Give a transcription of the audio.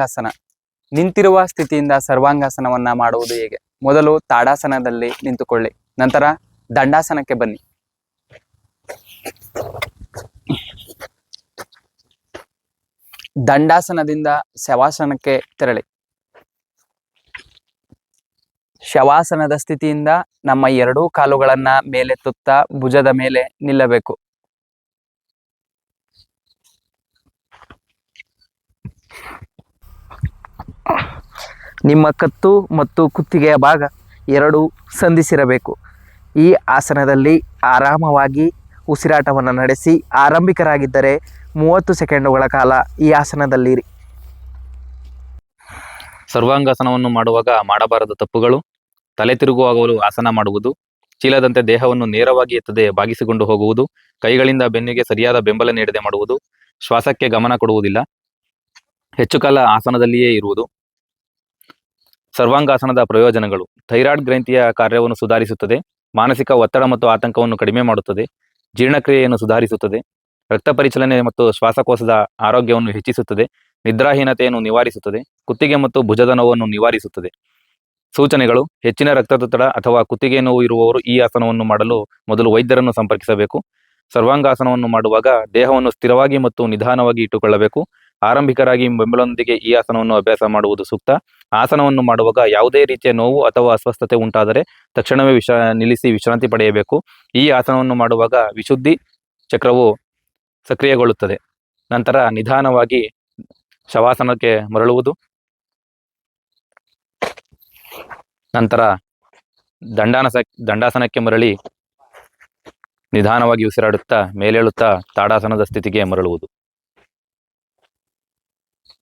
ಆಸನ ನಿಂತಿರುವ ಸ್ಥಿತಿಯಿಂದ ಸರ್ವಾಂಗಾಸನವನ್ನ ಮಾಡುವುದು ಹೇಗೆ? ಮೊದಲು ತಾಡಾಸನದಲ್ಲಿ ನಿಂತುಕೊಳ್ಳಿ. ನಂತರ ದಂಡಾಸನಕ್ಕೆ ಬನ್ನಿ. ದಂಡಾಸನದಿಂದ ಶವಾಸನಕ್ಕೆ ತೆರಳಿ. ಶವಾಸನದ ಸ್ಥಿತಿಯಿಂದ ನಮ್ಮ ಎರಡೂ ಕಾಲುಗಳನ್ನ ಮೇಲೆತ್ತುತ್ತಾ ಭುಜದ ಮೇಲೆ ನಿಲ್ಲಬೇಕು. ನಿಮ್ಮ ಕತ್ತು ಮತ್ತು ಕುತ್ತಿಗೆಯ ಭಾಗ ಎರಡು ಸಂಧಿಸಿರಬೇಕು. ಈ ಆಸನದಲ್ಲಿ ಆರಾಮವಾಗಿ ಉಸಿರಾಟವನ್ನು ನಡೆಸಿ ಆರಂಭಿಕರಾಗಿದ್ದರೆ ಮೂವತ್ತು ಸೆಕೆಂಡುಗಳ ಕಾಲ ಈ ಆಸನದಲ್ಲಿರಿ. ಸರ್ವಾಂಗಾಸನವನ್ನು ಮಾಡುವಾಗ ಮಾಡಬಾರದ ತಪ್ಪುಗಳು, ತಲೆ ತಿರುಗುವಾಗಲು ಆಸನ ಮಾಡುವುದು, ಚೀಲದಂತೆ ದೇಹವನ್ನು ನೇರವಾಗಿ ಎತ್ತದೆ ಬಾಗಿಸಿಕೊಂಡು ಹೋಗುವುದು, ಕೈಗಳಿಂದ ಬೆನ್ನಿಗೆ ಸರಿಯಾದ ಬೆಂಬಲ ನೀಡದೆ ಮಾಡುವುದು, ಶ್ವಾಸಕ್ಕೆ ಗಮನ ಕೊಡುವುದಿಲ್ಲ. ಹೆಚ್ಚು ಕಾಲ ಆಸನದಲ್ಲಿಯೇ ಇರುವುದು. ಸರ್ವಾಂಗಾಸನದ ಪ್ರಯೋಜನಗಳು. ಥೈರಾಯ್ಡ್ ಗ್ರಂಥಿಯ ಕಾರ್ಯವನ್ನು ಸುಧಾರಿಸುತ್ತದೆ. ಮಾನಸಿಕ ಒತ್ತಡ ಮತ್ತು ಆತಂಕವನ್ನು ಕಡಿಮೆ ಮಾಡುತ್ತದೆ. ಜೀರ್ಣಕ್ರಿಯೆಯನ್ನು ಸುಧಾರಿಸುತ್ತದೆ. ರಕ್ತ ಪರಿಚಲನೆ ಮತ್ತು ಶ್ವಾಸಕೋಶದ ಆರೋಗ್ಯವನ್ನು ಹೆಚ್ಚಿಸುತ್ತದೆ. ನಿದ್ರಾಹೀನತೆಯನ್ನು ನಿವಾರಿಸುತ್ತದೆ. ಕುತ್ತಿಗೆ ಮತ್ತು ಭುಜದ ನೋವನ್ನು ನಿವಾರಿಸುತ್ತದೆ. ಸೂಚನೆಗಳು, ಹೆಚ್ಚಿನ ರಕ್ತದೊತ್ತಡ ಅಥವಾ ಕುತ್ತಿಗೆ ನೋವು ಇರುವವರು ಈ ಆಸನವನ್ನು ಮಾಡಲು ಮೊದಲು ವೈದ್ಯರನ್ನು ಸಂಪರ್ಕಿಸಬೇಕು. ಸರ್ವಾಂಗಾಸನವನ್ನು ಮಾಡುವಾಗ ದೇಹವನ್ನು ಸ್ಥಿರವಾಗಿ ಮತ್ತು ನಿಧಾನವಾಗಿ ಇಟ್ಟುಕೊಳ್ಳಬೇಕು. ಆರಂಭಿಕರಾಗಿ ಬೆಂಬಲದೊಂದಿಗೆ ಈ ಆಸನವನ್ನು ಅಭ್ಯಾಸ ಮಾಡುವುದು ಸೂಕ್ತ. ಆಸನವನ್ನು ಮಾಡುವಾಗ ಯಾವುದೇ ರೀತಿಯ ನೋವು ಅಥವಾ ಅಸ್ವಸ್ಥತೆ ಉಂಟಾದರೆ ತಕ್ಷಣವೇ ವಿಶ್ರ, ನಿಲ್ಲಿಸಿ ವಿಶ್ರಾಂತಿ ಪಡೆಯಬೇಕು. ಈ ಆಸನವನ್ನು ಮಾಡುವಾಗ ವಿಶುದ್ಧಿ ಚಕ್ರವು ಸಕ್ರಿಯಗೊಳ್ಳುತ್ತದೆ. ನಂತರ ನಿಧಾನವಾಗಿ ಶವಾಸನಕ್ಕೆ ಮರಳುವುದು. ನಂತರ ದಂಡಾನಸ, ದಂಡಾಸನಕ್ಕೆ ಮರಳಿ ನಿಧಾನವಾಗಿ ಉಸಿರಾಡುತ್ತಾ, ಮೇಲೇಳುತ್ತಾ, ತಾಡಾಸನದ ಸ್ಥಿತಿಗೆ ಮರಳುವುದು.